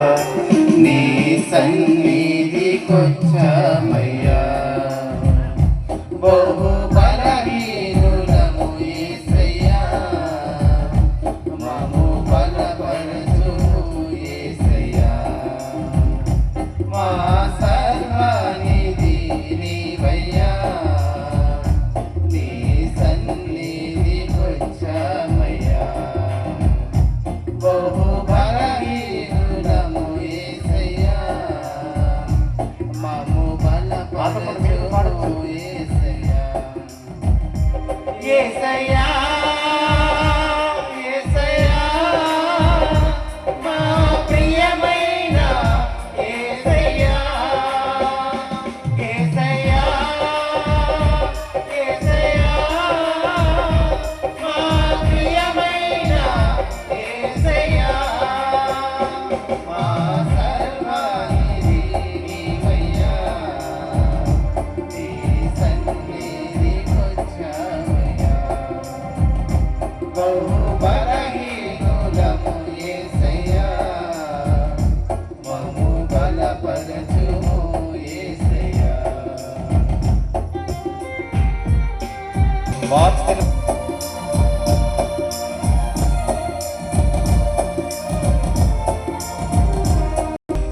నీ సన్నిధికొచ్చా? ஏசையா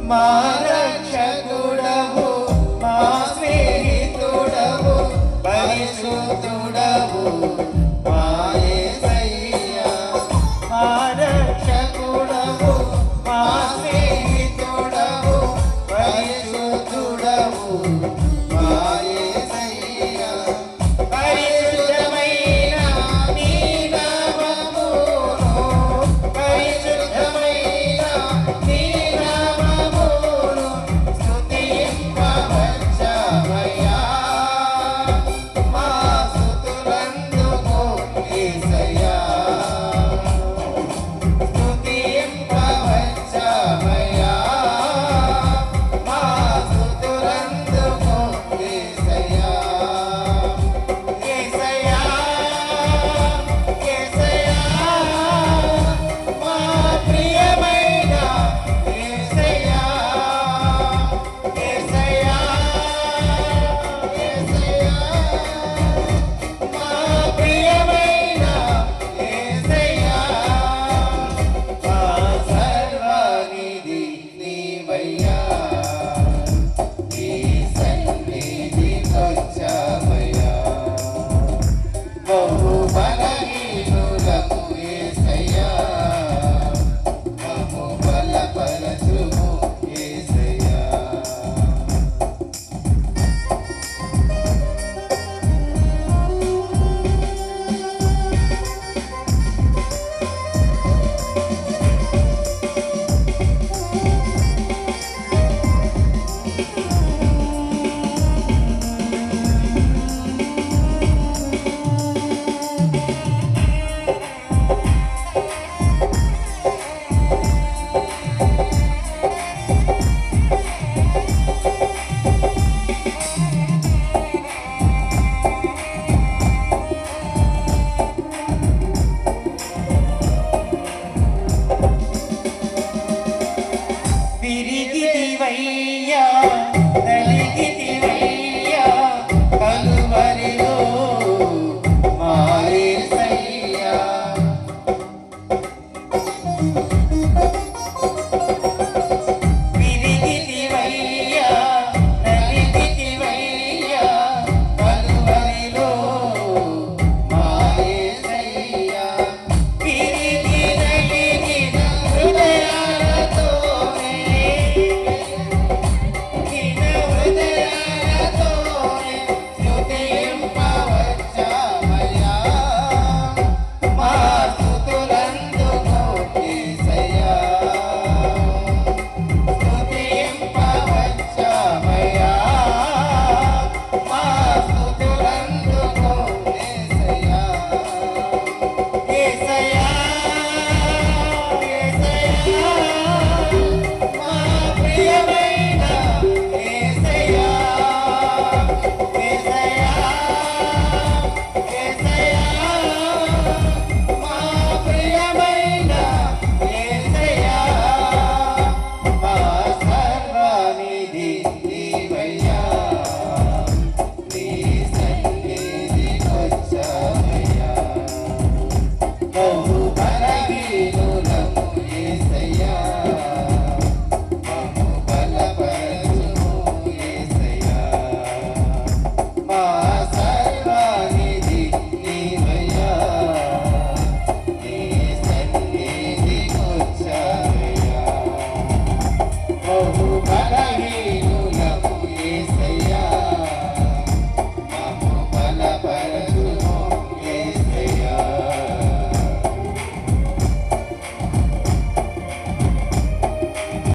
మారక్షకుడవు మా స్నేహితుడవు పరిశుద్ధుడవు. మారక్షకుడవు మా స్నేహితుడవు పరిశుద్ధుడవు. వెయ్యా నలిగితి వెయ్యా కలువరిలో మారే సయ్యా